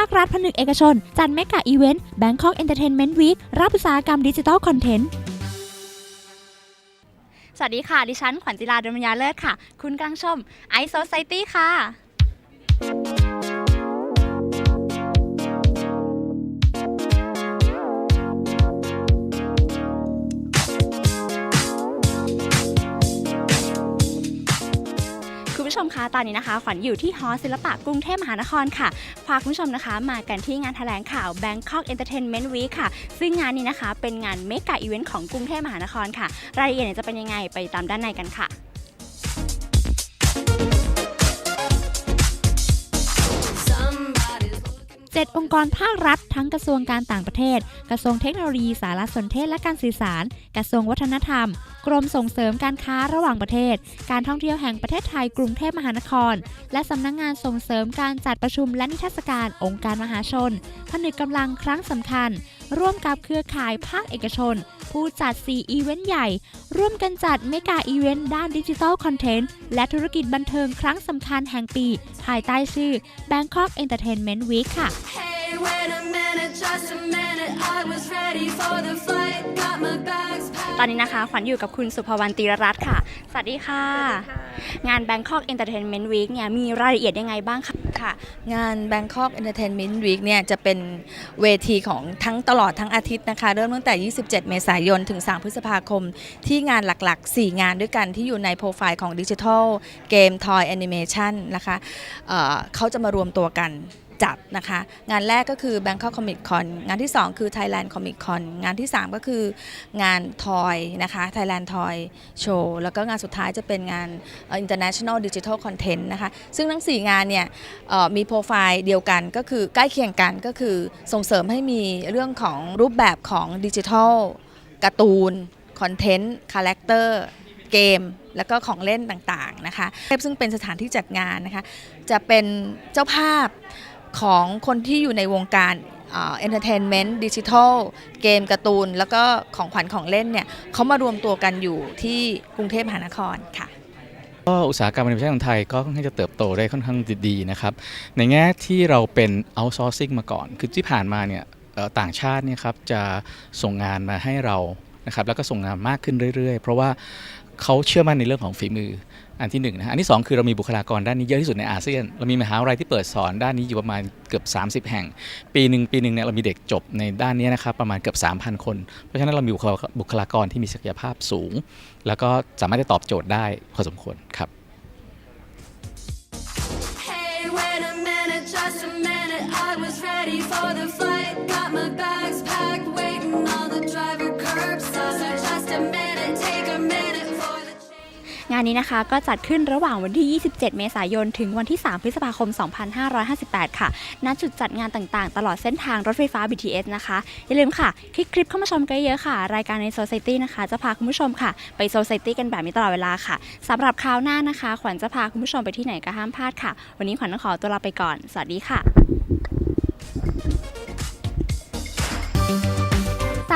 าครัฐผนึกเอกชน จัดเมกะอีเวนต์ Bangkok Entertainment Week รับอุตสาหกรรมดิจิทัลคอนเทนต์สวัสดีค่ะ ดิฉันขวัญจิราดมยาเลิศค่ะ คุณกำลังชม i Society ค่ะ ชมคะตอนนี้นะคะขวัญอยู่ที่หอศิลปะกรุงเทพมหานครค่ะพาคุณผู้ชมนะคะมากันที่งานแถลงข่าว Bangkok Entertainment Week ค่ะ ซึ่งงานนี้นะคะเป็นงานเมกะอีเวนต์ของกรุงเทพมหานครค่ะ รายละเอียดจะเป็นยังไงไปตามด้านในกันค่ะ 7 องค์กรภาครัฐ ทั้งกระทรวงการต่างประเทศ กระทรวงเทคโนโลยีสารสนเทศและการสื่อสาร กระทรวงวัฒนธรรม กรมส่งเสริมการค้าระหว่างประเทศ การท่องเที่ยวแห่งประเทศไทยกรุงเทพมหานคร และสำนักงงานส่งเสริมการจัดประชุมและนิทรรศการองค์การมหาชน ผนึกกำลังครั้งสำคัญ ร่วมกับเครือข่ายภาคเอกชน ผู้จัด 4 อีเวนต์ใหญ่ ร่วมกันจัดเมกาอีเวนต์ด้านดิจิทัลคอนเทนต์ และธุรกิจบันเทิงครั้งสำคัญแห่งปี ภายใต้ชื่อ Bangkok Entertainment Week ค่ะ Hey, wait a minute, just a minute. I was ready for the flight. Got my bags ตอน packed. นี้นะคะ ขวัญอยู่กับคุณสุภวรรณตีรรัตน์ค่ะ สวัสดีค่ะ งาน Bangkok Entertainment Week เนี่ยมีรายละเอียดยังไงบ้างคะค่ะ งาน Bangkok Entertainment Week เนี่ยจะเป็นเวทีของทั้งตลอดทั้งอาทิตย์นะคะ เริ่มตั้งแต่ 27 เมษายน ถึง 3 พฤษภาคม ที่งานหลักๆ 4 งานด้วยกันที่อยู่ในโปรไฟล์ของดิจิทัลเกม Toy Animation นะคะเเขาจะมารวมตัวกัน จัดนะคะ งานแรกก็คือ Bangkok Comic Con งานที่ 2 คือ Thailand Comic Con งานที่ 3 ก็คืองาน Toy นะคะ Thailand Toy Show แล้วก็งานสุดท้ายจะเป็นงานเอ่อ International Digital Content นะคะ ซึ่งทั้ง 4 งานเนี่ยมีโปรไฟล์เดียวกันก็คือใกล้เคียงกันก็คือส่งเสริมให้มีเรื่องของรูปแบบของดิจิทัลการ์ตูนคอนเทนต์คาแรคเตอร์เกมแล้วก็ของเล่นต่างๆนะคะซึ่งเป็นสถานที่จัดงานนะคะ จะเป็นเจ้าภาพ ของคนที่อยู่ในวงการเอนเตอร์เทนเมนต์ดิจิทัลเกมการ์ตูน แล้วก็ของขวัญของเล่นเนี่ยเขามารวมตัวกันอยู่ที่กรุงเทพมหานครค่ะก็อุตสาหกรรมแอนิเมชันของไทยก็ค่อนข้างจะเติบโตได้ค่อนข้างดีนะครับ ในแง่ที่เราเป็น outsourcing มาก่อน คือที่ผ่านมาเนี่ยต่างชาติเนี่ยครับจะส่งงานมาให้เรานะครับแล้วก็ส่งงานมากขึ้นเรื่อยๆ เพราะว่า เขาเชื่อมั่นในเรื่องของฝีมืออันที่หนึ่งนะอันที่สองคือเรามีบุคลากรด้านนี้เยอะที่สุดในอาเซียน เรามีมหาวิทยาลัยที่เปิดสอนด้านนี้อยู่ประมาณเกือบ 30 แห่ง ปีหนึ่งปีหนึ่งเนี่ยเรามีเด็กจบในด้านนี้นะครับประมาณเกือบ 3,000 คน เพราะฉะนั้นเรามีบุคลาบุคลากรที่มีศักยภาพสูง แล้วก็สามารถจะตอบโจทย์ได้พอสมควรครับ Hey, านนี้นะคะก็จัดขึ้นระหว่างวันที่ 27 เมษายน ถึงวันที่ 3 พฤษภาคม 2558 ค่ะ ณ จุดจัดงานต่างๆ ตลอดเส้นทางรถไฟฟ้า BTS นะคะ อย่าลืมค่ะ คลิกคลิปเข้ามาชมกันเยอะๆค่ะ รายการใน Society นะคะ จะพาคุณผู้ชมค่ะ ไป Society กันแบบนี้ตลอดเวลาค่ะ สำหรับคราวหน้านะคะ ขวัญจะพาคุณผู้ชมไปที่ไหนก็ห้ามพลาดค่ะ วันนี้ขวัญต้องขอตัวลาไปก่อน สวัสดีค่ะ